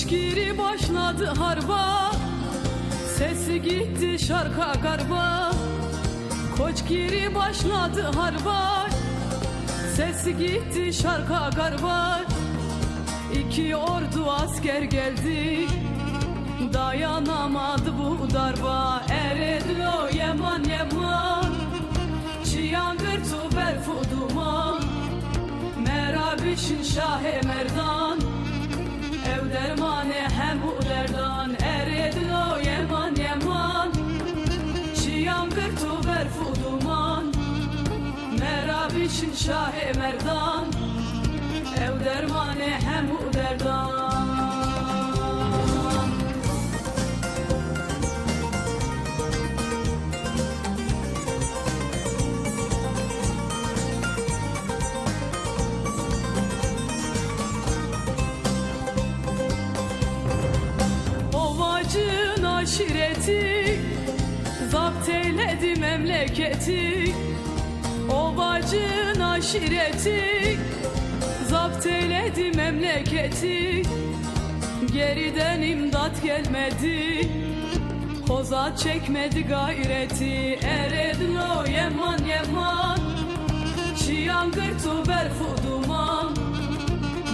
Koçgiri başladı harba. Sesi gitti şarka garba. Koçgiri başladı harba. Sesi gitti şarka garba. İki ordu asker geldi. Dayanamadı bu darba. Eredi o yeman yeman Çiyangır tu berfu duman. Merabişin şahe merdan Dermane hem u derdan. Eredi o yeman yeman. Çiyangır tu berfu duman. Merabişin şahe merdan. Ev dermane hem u derdan aşireti Zapt eyledi memleketi. Ovacın aşireti Zapt eyledi memleketi. Geriden imdat gelmedi Hoza çekmedi gayreti. Eredin o yeman yeman Çiyangır tu berfu duman.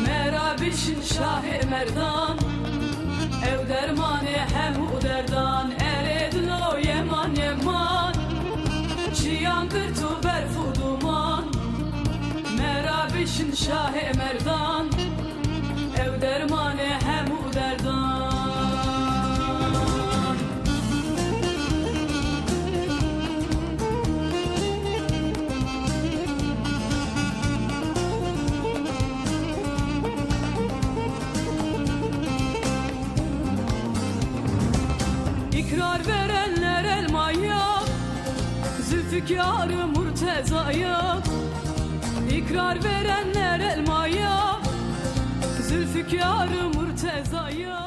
Merabişin şahe merdan Ev dermane hem u derdan Merabişin şahe merdan Ev dermane hem u derdan. İkrar verenler elmaya Zülfikarı Murteza'ya İkrar verenler elmaya Zülfikarı Murteza'ya